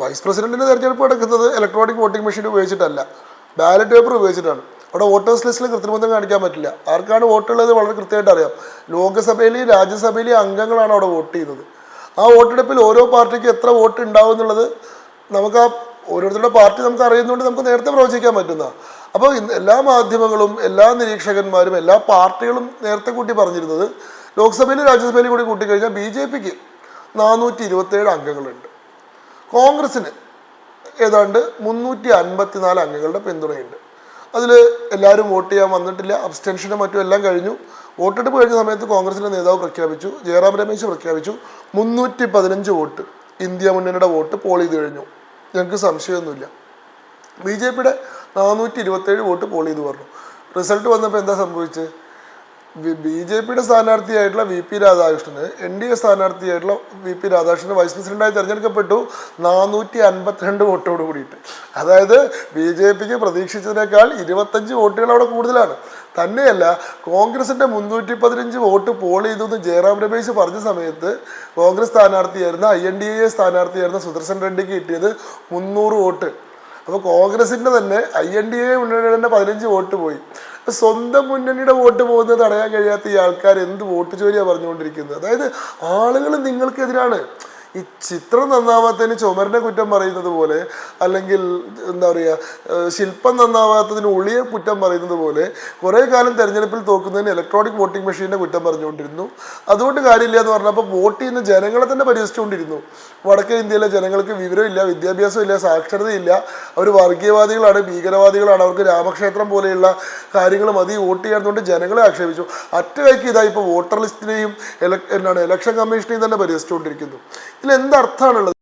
Vice പ്രസിഡന്റിന്റെ തെരഞ്ഞെടുപ്പ് നടക്കുന്നത് ഇലക്ട്രോണിക് വോട്ടിംഗ് മെഷീൻ ഉപയോഗിച്ചിട്ടല്ല. ബാലറ്റ് പേപ്പർ ഉപയോഗിച്ചിട്ടാണ്. അവിടെ വോട്ടേഴ്സ് ലിസ്റ്റിൽ കൃത്രിമത്വം കാണിക്കാൻ പറ്റില്ല. ആർക്കാണ് വോട്ടുള്ളത് വളരെ കൃത്യമായിട്ട് അറിയാം. ലോക്സഭയിലെയും രാജ്യസഭയിലെയും അംഗങ്ങളാണ് അവിടെ വോട്ട് ചെയ്യുന്നത്. ആ വോട്ടെടുപ്പിൽ ഓരോ പാർട്ടിക്ക് എത്ര വോട്ട് ഉണ്ടാവും എന്നുള്ളത് നമുക്ക് ആ ഓരോരുത്തരുടെ പാർട്ടി നമുക്ക് അറിയുന്നതുകൊണ്ട് നമുക്ക് നേരത്തെ പ്രവചിക്കാൻ പറ്റുന്ന അപ്പോൾ എല്ലാ മാധ്യമങ്ങളും എല്ലാ നിരീക്ഷകന്മാരും എല്ലാ പാർട്ടികളും നേരത്തെ കൂട്ടി പറഞ്ഞിരുന്നത് ലോക്സഭയിലും രാജ്യസഭയിലും കൂടി കൂട്ടിക്കഴിഞ്ഞാൽ ബി ജെ പിക്ക് നാനൂറ്റി ഇരുപത്തേഴ് അംഗങ്ങളുണ്ട്. കോൺഗ്രസ്സിന് ഏതാണ്ട് മുന്നൂറ്റി അൻപത്തിനാല് അംഗങ്ങളുടെ പിന്തുണയുണ്ട്. അതിൽ എല്ലാവരും വോട്ട് ചെയ്യാൻ വന്നിട്ടില്ല അബ്സ്റ്റൻഷനും മറ്റും എല്ലാം കഴിഞ്ഞു. വോട്ടെടുപ്പ് കഴിഞ്ഞ സമയത്ത് കോൺഗ്രസിന്റെ നേതാവ് പ്രഖ്യാപിച്ചു ജയറാം രമേശ് പ്രഖ്യാപിച്ചു മുന്നൂറ്റി പതിനഞ്ച് വോട്ട് ഇന്ത്യ മുന്നണിയുടെ വോട്ട് പോൾ ചെയ്ത് കഴിഞ്ഞു. ഞങ്ങൾക്ക് സംശയമൊന്നുമില്ല. ബി ജെ പിയുടെ നാനൂറ്റി ഇരുപത്തേഴ് വോട്ട് പോൾ ചെയ്ത് പറഞ്ഞു. റിസൾട്ട് വന്നപ്പോൾ എന്താ സംഭവിച്ചത്? ബി ജെ പിയുടെ സ്ഥാനാർത്ഥിയായിട്ടുള്ള വി പി രാധാകൃഷ്ണന് എൻ ഡി എ സ്ഥാനാർത്ഥിയായിട്ടുള്ള വി പി രാധാകൃഷ്ണൻ വൈസ് പ്രസിഡന്റായി തെരഞ്ഞെടുക്കപ്പെട്ടു നാനൂറ്റി അൻപത്തിരണ്ട് വോട്ടോട് കൂടിയിട്ട്. അതായത് ബി ജെ പിക്ക് പ്രതീക്ഷിച്ചതിനേക്കാൾ ഇരുപത്തഞ്ച് വോട്ടുകൾ അവിടെ കൂടുതലാണ്. തന്നെയല്ല കോൺഗ്രസിന്റെ മുന്നൂറ്റി പതിനഞ്ച് വോട്ട് പോൾ ചെയ്തു എന്ന് ജയറാം രമേശ് പറഞ്ഞ സമയത്ത് കോൺഗ്രസ് സ്ഥാനാർത്ഥിയായിരുന്ന ഐ എൻ ഡി എ സ്ഥാനാർത്ഥിയായിരുന്ന സുദർശൻ റെഡ്ഡിക്ക് കിട്ടിയത് മുന്നൂറ് വോട്ട്. അപ്പോൾ കോൺഗ്രസിന്റെ തന്നെ ഐ എൻ ഡി എ മുന്നണിയുടെ പതിനഞ്ച് വോട്ട് പോയി. സ്വന്തം മുന്നണിയുടെ വോട്ട് പോകുന്നത് തടയാൻ കഴിയാത്ത ഈ ആൾക്കാർ എന്ത് വോട്ട് ചോരിയാണ് പറഞ്ഞുകൊണ്ടിരിക്കുന്നത്? അതായത് ആളുകൾ നിങ്ങൾക്കെതിരാണ്. ഈ ചിത്രം നന്നാവാത്തതിന് ചുമരിനെ കുറ്റം പറയുന്നത് പോലെ അല്ലെങ്കിൽ എന്താ പറയുക ശില്പം നന്നാവാത്തതിന് ഉളിയെ കുറ്റം പറയുന്നത് പോലെ കുറേ കാലം തെരഞ്ഞെടുപ്പിൽ തോക്കുന്നതിന് ഇലക്ട്രോണിക് വോട്ടിംഗ് മെഷീനെ കുറ്റം പറഞ്ഞുകൊണ്ടിരുന്നു. അതുകൊണ്ട് കാര്യമില്ല എന്ന് പറഞ്ഞപ്പോൾ വോട്ട് ചെയ്യുന്ന ജനങ്ങളെ തന്നെ പരിഹസിച്ചുകൊണ്ടിരുന്നു. വടക്കേ ഇന്ത്യയിലെ ജനങ്ങൾക്ക് വിവരമില്ല വിദ്യാഭ്യാസമില്ല സാക്ഷരതയില്ല. അവർ വർഗീയവാദികളാണ് ഭീകരവാദികളാണ്. അവർക്ക് രാമക്ഷേത്രം പോലെയുള്ള കാര്യങ്ങൾ മതി വോട്ട് ചെയ്യാത്തതുകൊണ്ട് ജനങ്ങളെ ആക്ഷേപിച്ചു. അറ്റകയ്ക്ക് ഇതായി ഇതാ ഇപ്പോൾ വോട്ടർ ലിസ്റ്റിനെയും എന്താണ് ഇലക്ഷൻ കമ്മീഷനെയും തന്നെ പരിഹസിച്ചുകൊണ്ടിരിക്കുന്നു. ഇതിൽ എന്തർത്ഥമാണുള്ളത്